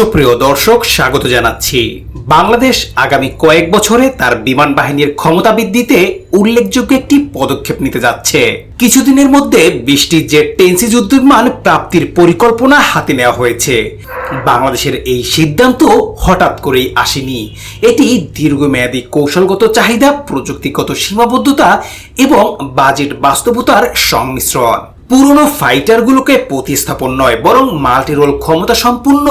সুপ্রিয় দর্শক, স্বাগত জানাচ্ছি। বাংলাদেশ আগামী কয়েক বছরে তার বিমান বাহিনীর ক্ষমতা বৃদ্ধিতে উল্লেখযোগ্য একটি পদক্ষেপ নিতে যাচ্ছে। কিছুদিনের মধ্যে বৃষ্টি জেট টেন্সি যুদ্ধবিমান প্রাপ্তির পরিকল্পনা হাতে নেওয়া হয়েছে। বাংলাদেশের এই সিদ্ধান্ত হঠাৎ করেই আসেনি। এটি দীর্ঘমেয়াদী কৌশলগত চাহিদা, প্রযুক্তিগত সীমাবদ্ধতা এবং বাজেট বাস্তবতার সংমিশ্রণ। পুরনো ফাইটারগুলোকে প্রতিস্থাপন নয়, বরং মাল্টিরোল ক্ষমতা সম্পূর্ণ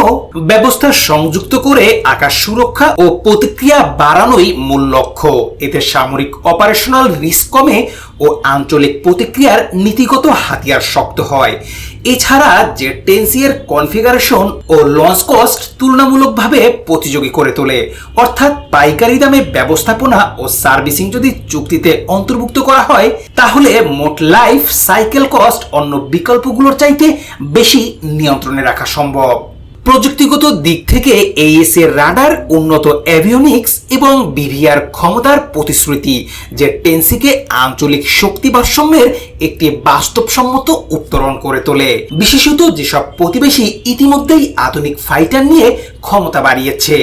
ব্যবস্থা সংযুক্ত করে আকাশ সুরক্ষা ও প্রতিক্রিয়া বাড়ানোই মূল লক্ষ্য। এতে সামরিক অপারেশনাল রিস্ক কমে ও আঞ্চলিক প্রতিক্রিয়ার নীতিগত হাতিয়ার শক্ত হয়। এছাড়া যে টেন্সিয়ের কনফিগারেশন ও লঞ্চ কস্ট তুলনামূলকভাবে প্রতিযোগী করে তোলে, অর্থাৎ পাইকারি দামে ব্যবস্থাপনা ও সার্ভিসিং যদি চুক্তিতে অন্তর্ভুক্ত করা হয়, তাহলে মোট লাইফ সাইকেল কস্ট অন্য বিকল্পগুলোর চাইতে বেশি নিয়ন্ত্রণে রাখা সম্ভব। প্রযুক্তিগত দিক থেকে এর রাডার, উন্নত অ্যাভিওনিক্স এবং বিভিআর ক্ষমতার প্রতিশ্রুতি, যে টেন্সিকে আঞ্চলিক শক্তি ভারসাম্যের একটি বাস্তবসম্মত উত্তরণ করে তোলে। বিশেষত যেসব প্রতিবেশী ইতিমধ্যেই আধুনিক ফাইটার নিয়ে ক্ষমতা বাড়িয়েছে।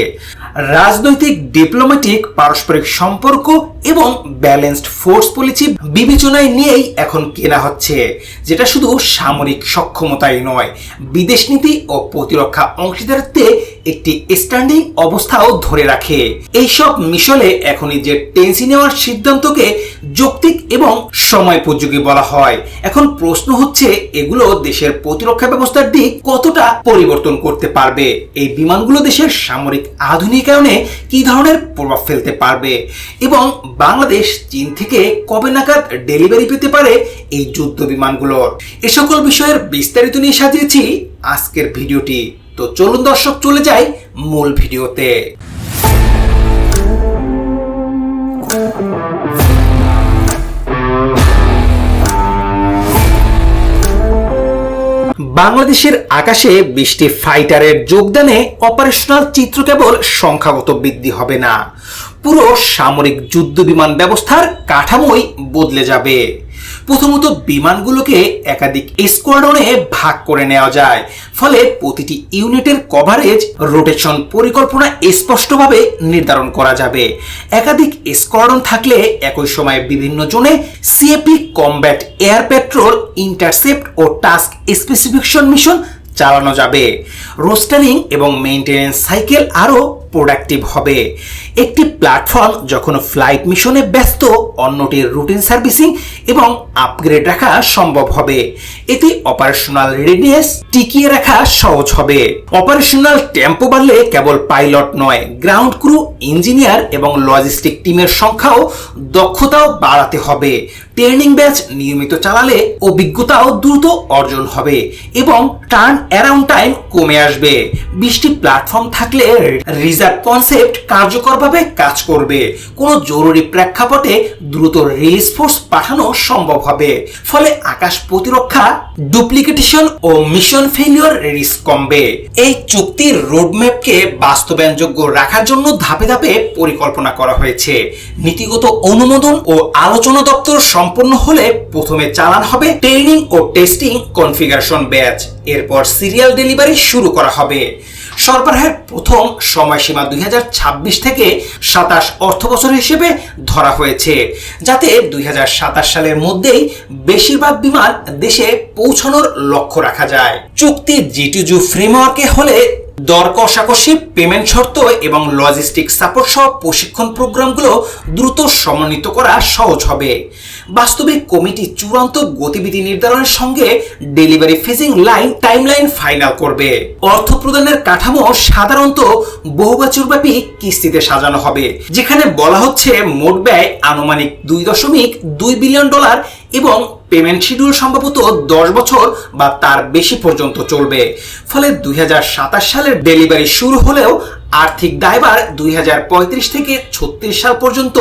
রাজনৈতিক ডিপ্লোম্যাটিক পারস্পরিক সম্পর্ক এবং ব্যালেন্সড ফোর্স পলিসি বিবেচনায় নিয়েই এখন কেনা হচ্ছে, যেটা শুধু সামরিক সক্ষমতাই নয়। বিদেশ নীতি ও প্রতিরক্ষা অংশীদারিত্বে একটি স্ট্যান্ডিং অবস্থাও ধরে রাখে। এইসব মিশলে এখনই যে টেন্সি নেওয়ার সিদ্ধান্তকে যৌক্তিক এবং সময়োপযোগী বলা হয়। এখন প্রশ্ন হচ্ছে, এগুলো দেশের প্রতিরক্ষা ব্যবস্থার দিক কতটা পরিবর্তন করতে পারবে? এই বিমানগুলো দেশের সামরিক আধুনিকায়নে কি ধরনের প্রভাব ফেলতে পারবে? এবং বাংলাদেশ চীন থেকে কবে নাগাদ ডেলিভারি পেতে পারে এই যুদ্ধ বিমানগুলোর এ সকল বিষয়ের বিস্তারিত নিয়ে সাজিয়েছি আজকের ভিডিওটি। তো চলুন দর্শক, চলে যাই মূল ভিডিওতে। বাংলাদেশের আকাশে বৃষ্টি ফাইটারের যোগদানে অপারেশনাল চিত্র কেবল সংখ্যাগত বৃদ্ধি হবে না। পুরো সামরিক যুদ্ধ বিমান ব্যবস্থার কাঠামোই বদলে যাবে। প্রথমত বিমানগুলোকে একাধিক স্কোয়াডনে ভাগ করে নেওয়া যায়। ফলে প্রতিটি ইউনিটের কভারেজ রোটেশন পরিকল্পনা স্পষ্টভাবে নির্ধারণ করা যাবে। একাধিক স্কোয়াডন থাকলে একই সময়ে বিভিন্ন জোনে CAP combat air patrol intercept ও টাস্ক স্পেসিফিকেশন মিশন চালানো যাবে। রোস্টারিং এবং মেইনটেনেন্স সাইকেল আরও প্রোডাক্টিভ হবে। একটি প্ল্যাটফর্ম যখন ফ্লাইট মিশনে ব্যস্ত অন্যটির রুটিন সার্ভিসিং এবং আপগ্রেড রাখা সম্ভব হবে। এতে অপারেশনাল রেডিনেস টিকিয়ে রাখা সহজ হবে। অপারেশনাল টেম্পো বাড়লে কেবল পাইলট নয় গ্রাউন্ড ক্রু ইঞ্জিনিয়ার এবং লজিস্টিক টিমের সংখ্যাও দক্ষতাও বাড়াতে হবে। ট্রেনিং ব্যাচ নিয়মিত চালালে অভিজ্ঞতাও দ্রুত অর্জন হবে এবং টার্ন অ্যারাউন্ড টাইম কমে আসবে। বৃষ্টি প্ল্যাটফর্ম থাকলে রিজার্ভ কনসেপ্ট কার্যকরভাবে কাজ করবে। কোনো জরুরি প্রেক্ষাপটে দ্রুত রিলিজ ফোর্স পাঠানো সম্ভব হবে। ফলে আকাশ প্রতিরক্ষা ডুপ্লিকেটেশন ও মিশন ফেলিওর রিস্ক কমবে। এই চুক্তির রোডম্যাপকে বাস্তবায়নযোগ্য রাখার জন্য ধাপে ধাপে পরিকল্পনা করা হয়েছে। নীতিগত অনুমোদন ও আলোচনা দপ্তর সম্পন্ন হলে প্রথমে চালান হবে ট্রেনিং ও টেস্টিং কনফিগারেশন ব্যাচ এরপর সিরিয়াল ডেলিভারি শুরু করা হবে। সরবরাহের প্রথম সময়সীমা দুই হাজার ছাব্বিশ থেকে সাতাশ অর্থ বছর হিসেবে ধরা হয়েছে, যাতে দুই হাজার সাতাশ সালের মধ্যেই বেশিরভাগ বিমান দেশে পৌঁছানোর লক্ষ্য রাখা যায়। চুক্তি জিটিজু ফ্রেমওয়ার্কে হলে দর কষাকষি, পেমেন্ট শর্ত এবং লজিস্টিক সাপোর্ট সহ প্রশিক্ষণ প্রোগ্রামগুলো দ্রুত সমন্বিত করা সহজ হবে। বাস্তবিক কমিটি চূড়ান্ত গতিবিধি নির্ধারণের সঙ্গে delivery phasing line, timeline final করবে। অর্থ প্রদানের কাঠামো সাধারণত বহু বছরব্যাপী কিস্তিতে সাজানো হবে, যেখানে বলা হচ্ছে মোট ব্যয় আনুমানিক দুই দশমিক দুই বিলিয়ন ডলার এবং পেমেন্ট শিডিউল সম্ভবত দশ বছর বা তার বেশি পর্যন্ত চলবে। ফলে দুই হাজার সাতাশ সালের ডেলিভারি শুরু হলেও আর্থিক দায়ভার দুই থেকে ছত্রিশ সাল পর্যন্ত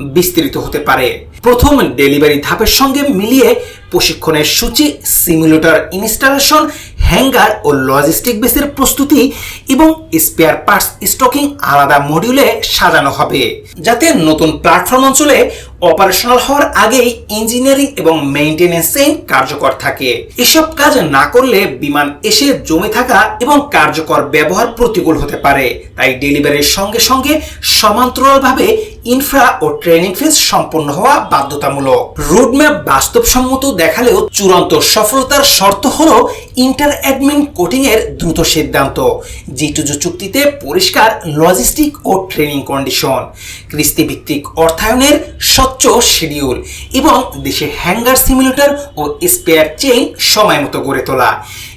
বিস্তৃত হতে পারে। প্রথম ডেলিভারি ধাপের সঙ্গে মিলিয়ে প্রশিক্ষণের সূচি, সিমুলেটর, ইনস্টলেশন, হ্যাঙ্গার ও লজিস্টিক বেসের প্রস্তুতি এবং স্পেয়ার পার্টস স্টকিং আলাদা মডিউলে সাজানো হবে। যাতে নতুন প্ল্যাটফর্ম অঞ্চলে অপারেশনাল হওয়ার আগেই ইঞ্জিনিয়ারিং এবং মেইনটেনেন্সে কার্যকর থাকে। এসব কাজ না করলে বিমান এসে জমে থাকা এবং কার্যকর ব্যবহার প্রতিকূল হতে পারে। তাই ডেলিভারির সঙ্গে সঙ্গে সমান্তরালভাবে ইনফ্রা ও ট্রেনিং ফেজ সম্পন্ন হওয়া বাধ্যতামূলক। রোডম্যাপ বাস্তবসম্মত দেখালেও চূড়ান্ত সফলতার শর্ত হল ইন্টার অ্যাডমিন কোটিং এর দ্রুত সিদ্ধান্ত জিটুজু চুক্তিতে পরিষ্কার লজিস্টিক ও ট্রেনিং কন্ডিশন কৃষ্টিভিত্তিক অর্থায়নের স্বচ্ছ শিডিউল এবং দেশে হ্যাঙ্গার সিমুলেটর ও স্পেয়ার চেইন সময় মতো গড়ে তোলা।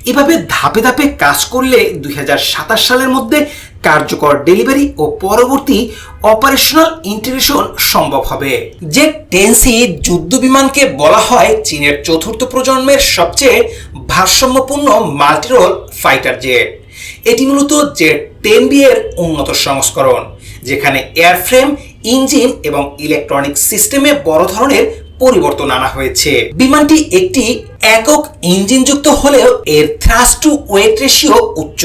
এভাবে ধাপে ধাপে কাজ করলে দুই হাজার সাতাশ সালের মধ্যে কার্যকর ডেলিভারি ও পরবর্তী অপারেশনাল ইন্টিগ্রেশন সম্ভব হবে। যে টেন্সি যুদ্ধ বিমানকে বলা হয় চীনের চতুর্থ প্রজন্মের সবচেয়ে ভারসাম্যপূর্ণ মাল্টিরোল ফাইটার জেট। এটি মূলত জেট টেন বি এর উন্নত সংস্করণ, যেখানে এয়ারফ্রেম, ইঞ্জিন এবং ইলেকট্রনিক সিস্টেমে বড় ধরনের পরিবর্তন আনা হয়েছে। বিমানটি একটি একক ইঞ্জিন যুক্ত হলেও এর থ্রাস্ট টু ওয়েট রেশিও উচ্চ,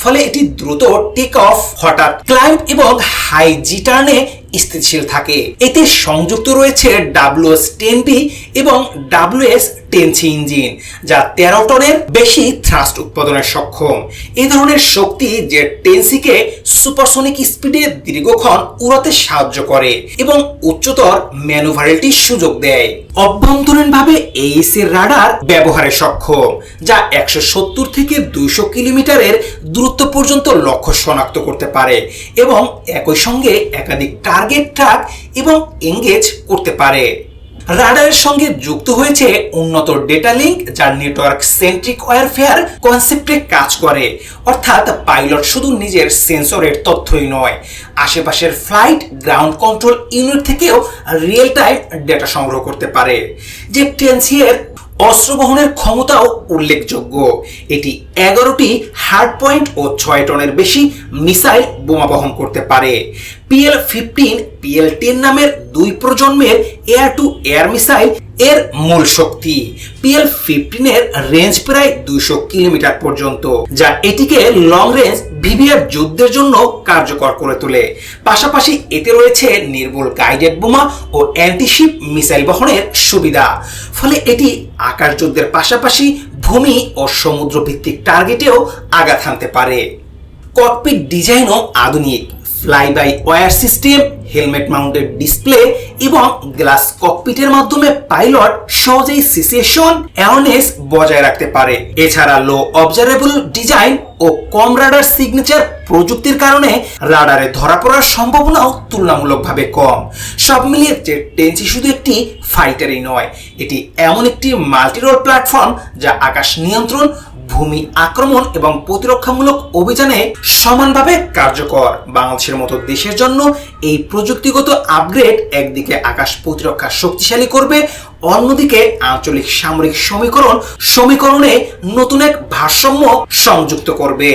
ফলে এটি দ্রুত টেক অফ হঠাৎ ক্লাইম্ব এবং হাই জিটার্নে স্থিতিশীল থাকে। এতে সংযুক্ত রয়েছে ডাব্লিউএস টেন বি এবং ডাব্লিউএস টেন সি ইঞ্জিন যা তেরো টনের বেশি থ্রাস্ট উৎপাদনে সক্ষম। এই ধরনের শক্তি যে টেনসিকে সুপারসনিক স্পিডে দীর্ঘক্ষণ উড়াতে সাহায্য করে এবং উচ্চতর ম্যানুভারিটির সুযোগ দেয়। অভ্যন্তরীণভাবে এইস রাডার ব্যবহারে সক্ষম, যা একশো সত্তর থেকে দুইশো কিলোমিটারের দূরত্ব পর্যন্ত লক্ষ্য শনাক্ত করতে পারে এবং একই সঙ্গে একাধিক টার্গেট ট্রাক এবং এঙ্গেজ করতে পারে। রাডারের সঙ্গে যুক্ত হয়েছে উন্নত ডেটা লিঙ্ক যার নেটওয়ার্ক সেন্ট্রিক ওয়ারফেয়ার কনসেপ্টে কাজ করে। অর্থাৎ পাইলট শুধু নিজের সেন্সরের তথ্যই নয়, আশেপাশের ফ্লাইট গ্রাউন্ড কন্ট্রোল ইউনিট থেকেও রিয়েল টাইম ডেটা সংগ্রহ করতে পারে। যে টেনসিয়ের অস্ত্র বহনের ক্ষমতাও উল্লেখযোগ্য। এটি এগারোটি হার্ড পয়েন্ট ও ছয় টনের বেশি মিসাইল বোমা বহন করতে পারে। পিএল ফিফটিন, পিএল টেন নামের দুই প্রজন্মের এয়ার টু এয়ার মিসাইল এর মূল শক্তি পিএল ফিফটিনের রেঞ্জ প্রায় দুইশো কিলোমিটার পর্যন্ত, যা এটিকে লং রেঞ্জ ভিভিআর যুদ্ধের জন্য কার্যকর করে তোলে। পাশাপাশি এতে রয়েছে নির্ভুল গাইডেড বোমা ও অ্যান্টিশিপ মিসাইল বহনের সুবিধা। ফলে এটি আকাশ যুদ্ধের পাশাপাশি ভূমি ও সমুদ্র ভিত্তিক টার্গেটেও আঘাত হানতে পারে। ককপিট ডিজাইনও আধুনিক। Fly by wire system helmet mounted display এবং গ্লাস ককপিটের মাধ্যমে পাইলট সহজেই সিচুয়েশন অ্যাওয়ারনেস বজায় রাখতে পারে। এছাড়া লো অবজারেবল ডিজাইন ও কম রাডার সিগনেচার প্রযুক্তির কারণে রাডারে ধরা পড়ার সম্ভাবনাও তুলনামূলকভাবে কম। সব মিলিয়ে টেন্সি শুধু একটি ফাইটারই নয়, এটি এমন একটি মাল্টিরোল প্ল্যাটফর্ম যা আকাশ নিয়ন্ত্রণ ভূমি আক্রমণ এবং প্রতিরক্ষামূলক অভিযানে সমানভাবে কার্যকর। বাংলাদেশের মতো দেশের জন্য এই প্রযুক্তিগত আপগ্রেড একদিকে আকাশ প্রতিরক্ষা শক্তিশালী করবে, অন্যদিকে আঞ্চলিক সামরিক সমীকরণ সমীকরণে নতুন এক ভারসাম্য সংযুক্ত করবে।